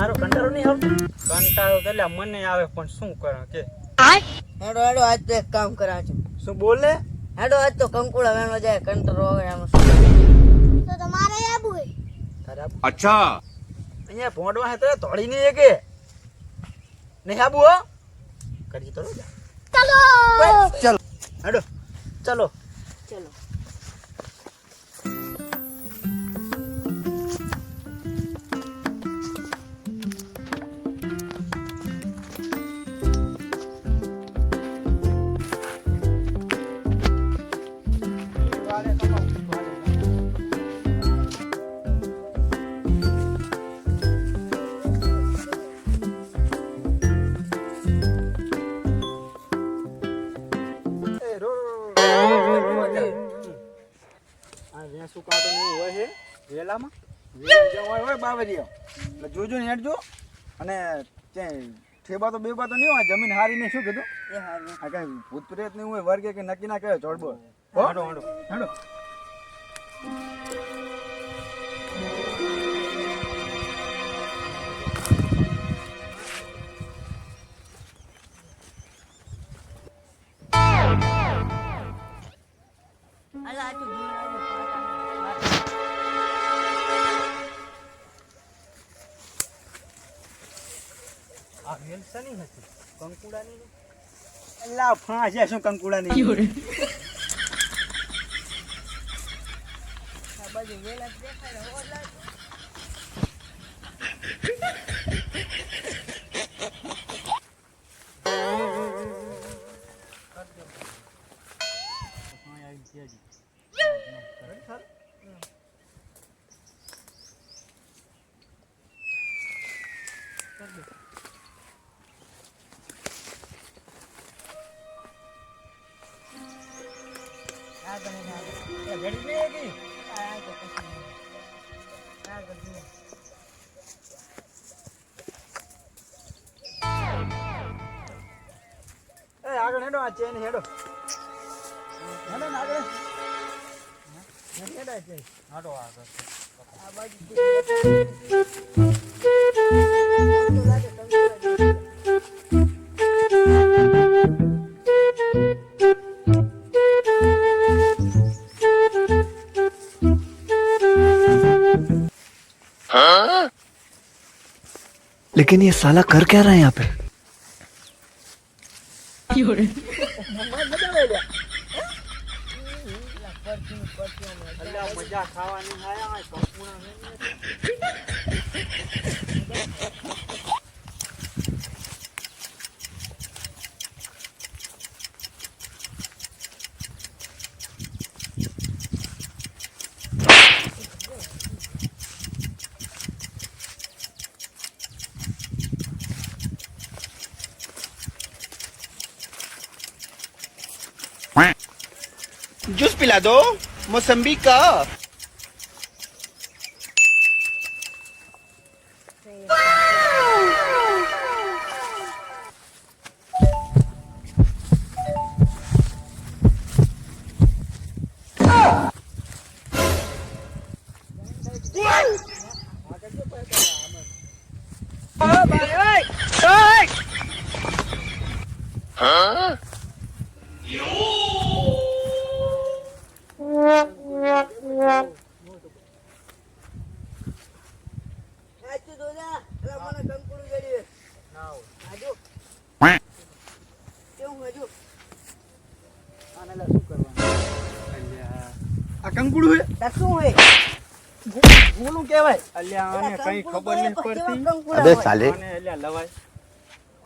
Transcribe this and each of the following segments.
હારો કંટાળો નહીં આવતો? કંટાળો એટલે મને આવે પણ શું કરા કે? હેડો હેડો આજ તો એક કામ કરાજો શું બોલે? હેડો આજ તો કંકુડા વેણો જાય કંટાળો આવે એમ તો તમારે આબુ હે. ખરાબ અચ્છા. અહીંયા ભોંડવા હે તો ધોળી નહીં કે? નહીં આબુ હો? કરી તો ચલો. ચલો. હેડો. ચલો. ચલો. હોય છે વેલામાં? વેલા હોય એટલે જોજો ને હેઠજો અને ત્યાં ઠેબા તો બેબા તો નહીં હોય જમીન હારીને શું કીધું? એ હારું. આ કઈ ભૂત પ્રેત નહીં હોય વર્ગે કે નક્કી ના કહે ચોડબો હાડો હાડો. હેડો. વેલ શની હતી. કંકુડાની અલ્લા ફા છે શું કંકુડાની? આ બાજુ વેલા દેખાય ઓલા આગળ એ આગળ હેડો આ ચેન હેડો હેડો ને આગળ હેડાય છે હાડો આગળ આ બાજુ लेकिन ये साला कर क्या रहा है यहाँ पे અલ્લા મજા ખાવાની पिला दो मौसम्बी का આચું કંકુડું શું કરવાનું અલ્યા આ કંકુડું હે તાર શું હોય? ભૂલું કહેવાય. અલ્યા આને કઈ ખબર નહીં પડતી. અબે સાલે. અલ્યા લવાય.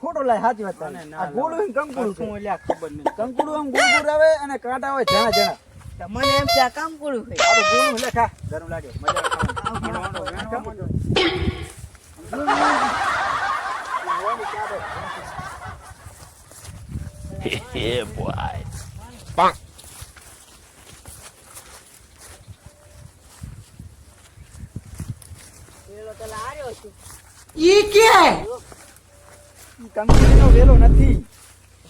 ખોટો લાય સાચી વાત. આ ગોળું કંકુડું શું અલ્યા ખબર નહીં. કંકુડું આમ ગોળ ગોળ આવે અને કાંટા હોય જણા જણા મને એમ ત્યાં કામ કરું હોય આપણે ગોળું લે ખા. ગરમ લાગે. મજા હાંડો. પેલો તો લાર્યો છે કંકુડીનો વેલો નથી.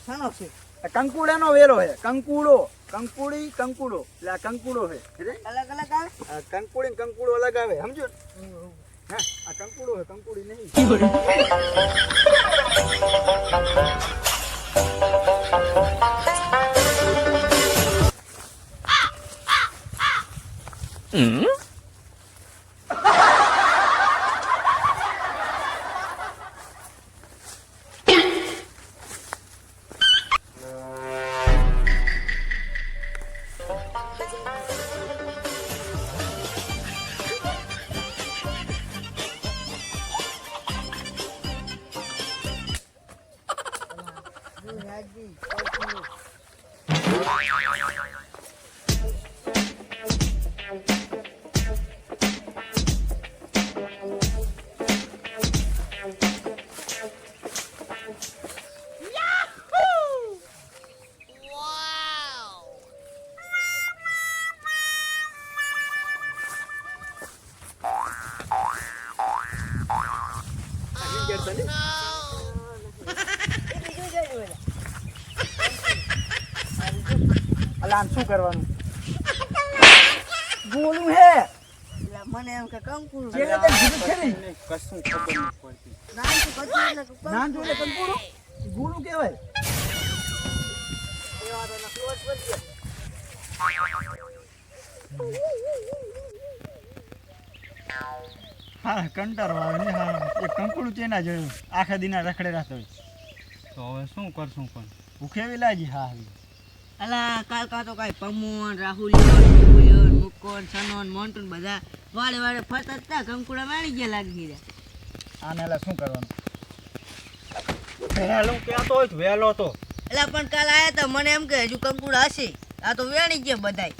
શાનો છે. આ કંકુડાનો વેરો છે. કંકુડો. કંકુડી કંકુડો. એટલે આ કંકુડો છે. અલગ અલગ આવે? આ કંકુડી કંકુડો અલગ આવે સમજો હે આ કંકુડો હે કંકુડી નહીં. અલા આમ શું કરવાનું? બોલું હે. મને એમ કે જેને છે ને? કશું ખબર પડતી. તો એટલે કહેવાય એવા તો હા કંટાળો આવે ને હા. એ કંકુડું ચેના જોયું? આખા દિના રખડે રાખતો હોય. તો હવે શું કરશું પણ? ભૂખેવી લાગી હા અલા કાલ કાં તો કાંઈ પમોન રાહુલિયો નિકુલિયો મુકોન સનોન મોન્ટુન બધા વાળે વાળે ફરતા હતા કંકુડા માણી ગયા લાગી રહ્યા આને એલા શું કરવાનું? વહેલો ક્યાં તો વહેલો તો. એટલે પણ કાલ આયા તા મને એમ કે હજુ કંકુડા હશે. આ તો વેણી ગયા બધાય.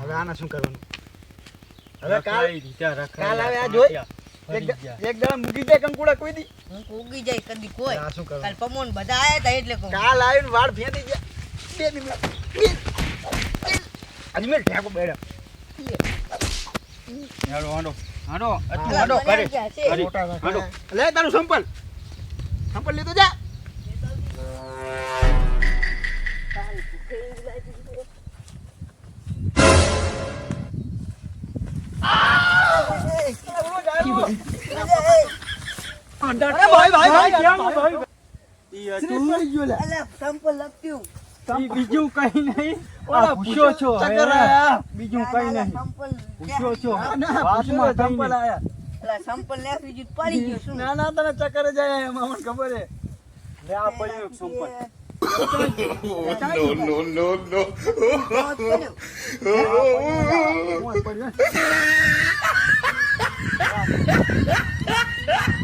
હવે આને શું કરવાનું? હવે કાલ કાલ આવે આ જોઈ. એક દાડા મૂકી દે કંકુડા કોઈ દી? હું તો જાય કદી કોઈ. આ શું કાલ પમોન બધા આયા તા એટલે કહું. કાલ વાળ ફેંદી ગયા. બે મિનિટ અજમેર ઠેકો બેડા હેડો હાંડો. કરે. લે તારું સંપલ. સંપલ લીધું જા. અરે ભાઈ ભાઈ ભાઈ કેમ ભાઈ ઈ તું લઈ ગયો લે અલે સંપલ લપ્યું બીજું કઈ નહીં. પૂછો છો બીજું કઈ નહીં. પૂછો છો. વાતમાં સંપલ આયા. અલા સંપલ લે બીજું પડી ગયો શું? ના ના તને ચક્કર જાય એમ મને ખબર છે. લે આ પડ્યો સંપલ no, no, no, no.